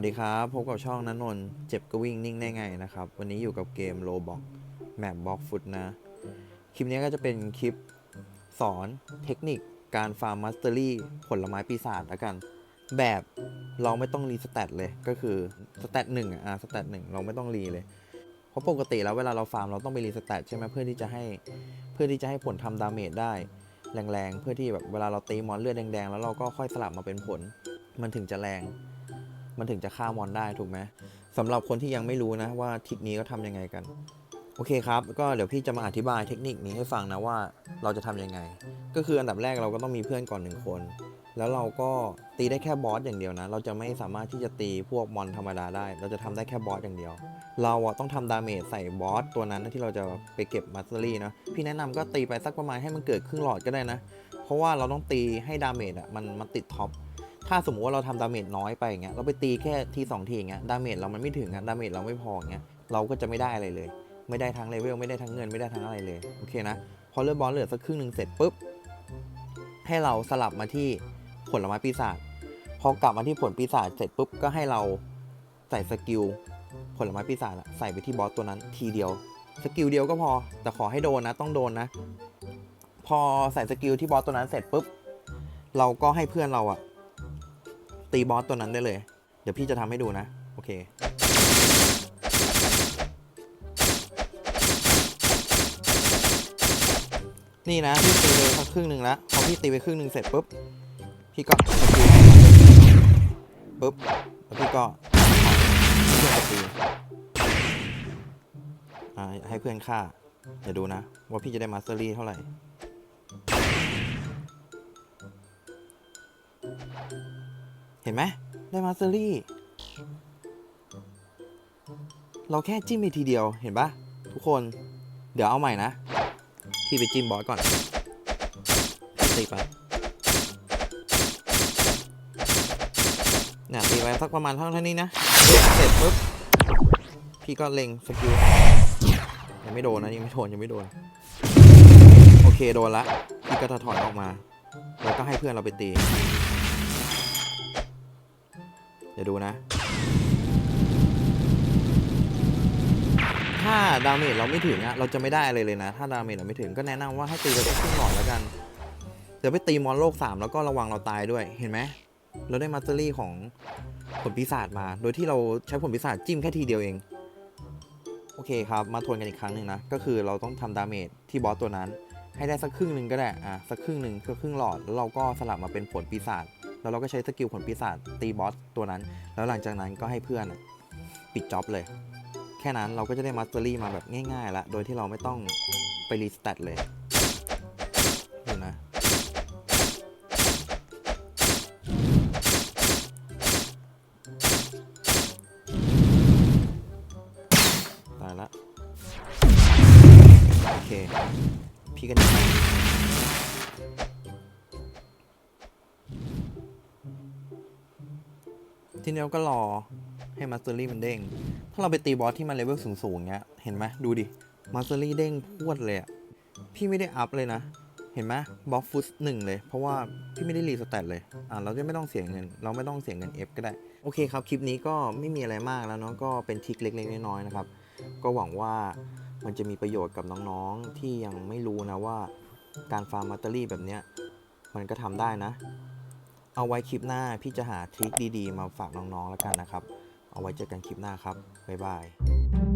วัสดีครับ พบกับช่องนันนนท์เจ็บก็วิ่งนิ่งได้ไงนะครับ วันนี้อยู่กับเกมโลบอกแมปบ็อกฟุตนะ คลิปนี้ก็จะเป็นคลิปสอนเทคนิคการฟาร์มมัสเตอรี่ผลไม้ปีศาจแล้วกัน แบบเราไม่ต้องรีสแตทเลยก็คือสแตทหนึ่งอะอะสแตทหนึ่งเราไม่ต้องรีเลย เพราะปกติแล้วเวลาเราฟาร์มเราต้องไปรีสแตทใช่ไหมเพื่อที่จะให้เพื่อที่จะให้ผลทำดาเมจได้ แรงๆ เพื่อที่แบบเวลาเราตีมอนเลือดแดงๆ แล้วเราก็ค่อยสลับมาเป็นผล มันถึงจะแรง มันถึงจะฆ่ามอนได้ถูกไหมสำหรับคนที่ยังไม่รู้นะว่าทริคนี้ก็ทำยังไงกันโอเคครับ ก็เดี๋ยวพี่จะมาอธิบายเทคนิคนี้ให้ฟังนะว่าเราจะทำยังไง ก็คืออันดับแรกเราก็ต้องมีเพื่อนก่อนหนึ่งคน แล้วเราก็ตีได้แค่บอสอย่างเดียวนะ เราจะไม่สามารถที่จะตีพวกมอนธรรมดาได้ เราจะทำได้แค่บอสอย่างเดียว เราอะต้องทำดาเมจใส่บอสตัวนั้นที่เราจะไปเก็บมาสเตอรี่นะ พี่แนะนำก็ตีไปสักประมาณให้มันเกิดครึ่งหลอดก็ได้นะ เพราะว่าเราต้องตีให้ดาเมจอะมันมันติดท็อป ถ้าสมมติว่าเราทำดาเมจน้อยไปอย่างเงี้ยเราไปตีแค่ทีสองทีอย่างเงี้ยดาเมจเรามันไม่ถึงอะดาเมจเราไม่พออย่างเงี้ยเราก็จะไม่ได้อะไรเลย ไม่ได้ทั้งเลเวลไม่ได้ทั้งเงินไม่ได้ทั้งอะไรเลยโอเคนะพอเลือดบอลเหลือสักครึ่งหนึ่งเสร็จปุ๊บให้เราสลับมาที่ผลไม้ปีศาจพอกลับมาที่ผลปีศาจเสร็จปุ๊บก็ให้เราใส่สกิลผลไม้ปีศาจใส่ไปที่บอสตัวนั้นทีเดียวสกิลเดียวก็พอ แต่ขอให้โดนนะ ต้องโดนนะ พอใส่สกิลที่บอสตัวนั้นเสร็จปุ๊บ เราก็ให้เพื่อนเราอะ ตีบอสตัวนั้นได้เลย เดี๋ยวพี่จะทำให้ดูนะ โอเค นี่นะพี่ตีไปสักครึ่งหนึ่งแล้วพอพี่ตีไปครึ่งหนึ่งเสร็จปุ๊บ พี่ก็สกิลปุ๊บ แล้วพี่ก็เพื่อนตีอ่าให้เพื่อนฆ่าเดี๋ยวดูนะ ว่าพี่จะได้มาสเตอรี่เท่าไหร่ เห็นไหมได้มาสเตอรี่ เราแค่จิ้มไปทีเดียวเห็นปะทุกคน เดี๋ยวเอาใหม่นะ พี่ไปจิ้มบอสก่อนตีไปเนี่ยตีไปสักประมาณเท่านี้นะ เสร็จปุ๊บ พี่ก็เล็งสกิลยังไม่โดนนะยังไม่โดนยังไม่โดน โอเคโดนละ พี่ก็ถอยออกมา แล้วก็ให้เพื่อนเราไปตี เดี๋ยวดูนะ ถ้าดาเมจเราไม่ถึงอะเราจะไม่ได้อะไรเลยนะ ถ้าดาเมจเราไม่ถึงก็แนะนำว่าให้ตีไปสักครึ่งหลอดแล้วกัน เดี๋ยวไปตีมอนโลก 3 แล้วก็ระวังเราตายด้วยเห็นไหมเราได้มาสเตอรี่ของผลปีศาจมา โดยที่เราใช้ผลปีศาจจิ้มแค่ทีเดียวเอง โอเคครับ มาทวนกันอีกครั้งหนึ่งนะ ก็คือเราต้องทำดาเมจที่บอสตัวนั้น ให้ได้สักครึ่งหนึ่งก็ได้ อะ สักครึ่งหนึ่งคือครึ่งหลอด แล้วเราก็สลับมาเป็นผลปีศาจ แล้วเราก็ใช้สกิลผลปีศาจตีบอสตัวนั้น แล้วหลังจากนั้นก็ให้เพื่อนปิดจ็อบเลย แค่นั้นเราก็จะได้มาสเตอรี่มาแบบง่ายๆละโดยที่เราไม่ต้องไปรีสแตทเลยดูนะตายละโอเค พี่ก็หนี ทีนี้เราก็รอให้มาสเตอรี่มันเด้ง ถ้าเราไปตีบอสที่มันเลเวลสูงๆเงี้ย เห็นไหมดูดิ มาสเตอรี่เด้งพรวดเลยอะพี่ไม่ได้อัพเลยนะ เห็นไหมบอกฟุตหนึ่งเลย เพราะว่าพี่ไม่ได้รีสแตทเลย อ่าเราจะไม่ต้องเสียเงิน เราไม่ต้องเสียเงิน F ก็ได้ โอเคครับ คลิปนี้ก็ไม่มีอะไรมากแล้วเนาะ ก็เป็นทิคเล็กๆน้อยๆนะครับ ก็หวังว่ามันจะมีประโยชน์กับน้องๆที่ยังไม่รู้นะว่า การฟาร์มมัตเตอรี่แบบเนี้ยมันก็ทำได้นะ เอาไว้คลิปหน้าพี่จะหาทริคดีๆ มาฝากน้องๆแล้วกันนะครับ เอาไว้เจอกันคลิปหน้าครับ บ๊ายบาย